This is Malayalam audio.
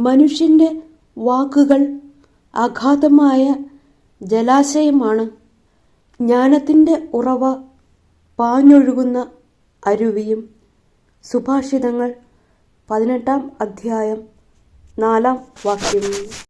മനുഷ്യന്റെ വാക്കുകൾ അഗാധമായ ജലാശയമാണ്. ജ്ഞാനത്തിന്റെ ഉറവ പാഞ്ഞൊഴുകുന്ന അരുവിയും. സുഭാഷിതങ്ങൾ പതിനെട്ടാം അധ്യായം നാലാം വാക്യം.